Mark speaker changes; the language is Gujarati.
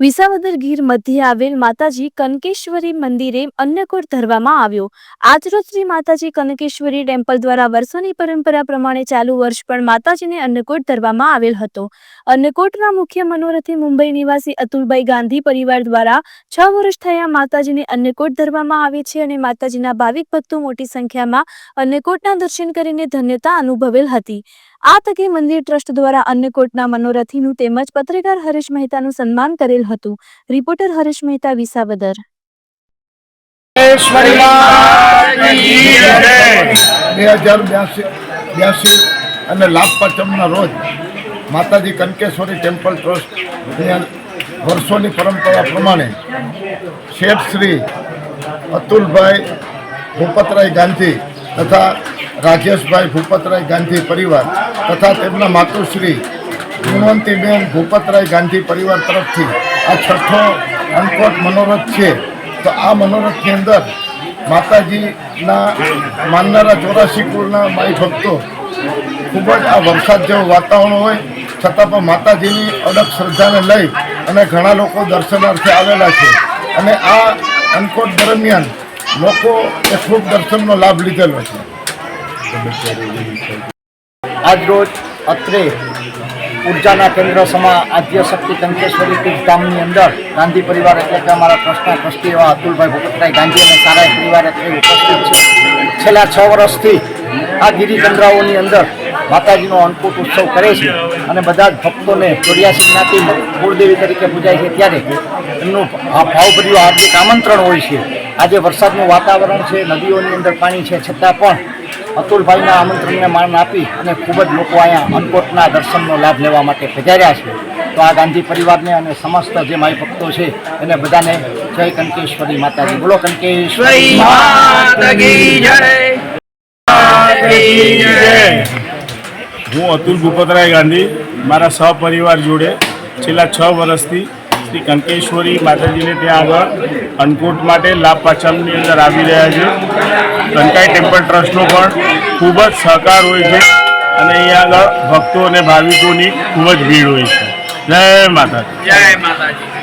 Speaker 1: વિસાવદર ગીર મધ્યે આવેલ માતાજી કનકેશ્વરી મંદિરે અન્નકૂટ ધરવામાં આવ્યો. આજરોજ શ્રી માતાજી કનકેશ્વરી ટેમ્પલ દ્વારા વર્ષોની પરંપરા પ્રમાણે ચાલુ વર્ષ પણ માતાજીને અન્નકૂટ ધરવામાં આવેલ હતો. અન્નકૂટના મુખ્ય મનોરથી મુંબઈ નિવાસી અતુલભાઈ ગાંધી પરિવાર દ્વારા છ વર્ષ થયા માતાજીને અન્નકૂટ ધરવામાં આવે છે અને માતાજીના ભાવિક ભક્તો મોટી સંખ્યામાં અન્નકૂટના દર્શન કરીને ધન્યતા અનુભવેલ હતી. આ તકે મંદિર ટ્રસ્ટ દ્વારા અન્નકોટના મનોરથીનું તેમજ પત્રકાર હરેશ મહેતાનું સન્માન કરેલ હતું રિપોર્ટર હરેશ મહેતા વિસાવદર.
Speaker 2: બે હજાર બ્યાસી અને લાભ પાંચમના રોજ માતાજી કનકેશ્વરી ટેમ્પલ ટ્રસ્ટ વર્ષોની પરંપરા પ્રમાણે શેઠ શ્રી અતુલભાઈ ભૂપતરાય ગાંધી તથા રાજેશભાઈ ભૂપતરાય ગાંધી પરિવાર તથા તેમના માતુશ્રી ગુણવંતીબેન ભૂપતરાય ગાંધી પરિવાર તરફથી આ છઠ્ઠો અનકોટ મનોરથ છે. તો આ મનોરથની અંદર માતાજીના માનનારા ચોરાસી કુળના માઈ ભક્તો ખૂબ જ આ વરસાદ જેવું વાતાવરણ હોય, છતાં પણ માતાજીની અડગ શ્રદ્ધાને લઈ અને ઘણા લોકો દર્શનાર્થે આવેલા છે. અને આ અનકોટ દરમિયાન લોકો એ ખૂબ દર્શનનો લાભ લીધેલો છે.
Speaker 3: આજરોજ અત્રે ઉર્જાના કેન્દ્ર સમા આદ્ય શક્તિ કંકેશ્વરી તીર્થ ગામની અંદર ગાંધી પરિવાર એટલે કે અમારા ટ્રસ્ટના ટ્રસ્ટી એવા અતુલભાઈ ભૂપતરાય ગાંધી અને સારાય પરિવાર અત્રે ઉપસ્થિત છે. છેલ્લા છ વર્ષથી આ ગિરિકંદરાઓની અંદર માતાજીનો અન્નકૂટ ઉત્સવ કરે છે અને બધા જ ભક્તોને ચોર્યાસી જ્ઞાતિ કુળદેવી તરીકે પૂજાય છે. ત્યારે એમનું ભાવભર્યું હાર્દિક આમંત્રણ હોય છે. આજે વરસાદનું વાતાવરણ છે, નદીઓની અંદર પાણી છે, છતાં પણ અતુલભાઈના આમંત્રણને માન આપી અને ખૂબ જ લોકો અહીંયા અન્નકોટના દર્શનનો લાભ લેવા માટે પધાર્યા છે. તો આ ગાંધી પરિવારને અને સમસ્ત જે માય ભક્તો છે એને બધાને જય કંકેશ્વરી માતાજી. બોલો કંકેશ્વરી
Speaker 4: હું અતુલ ભૂપતરાય ગાંધી મારા સહપરિવાર જોડે છેલ્લા છ વર્ષથી શ્રી કંકેશ્વરી માતાજીને ત્યાં આગળ અન્નકૂટ માટે લાભ પાછળની અંદર આવી રહ્યા છે. કંકાઈ ટેમ્પલ ટ્રસ્ટનો પણ ખૂબ જ સહકાર હોય છે અને અહીંયા આગળ ભક્તો અને ભાવિકોની ખૂબ જ ભીડ હોય છે. જય માતાજી.
Speaker 5: જય માતાજી.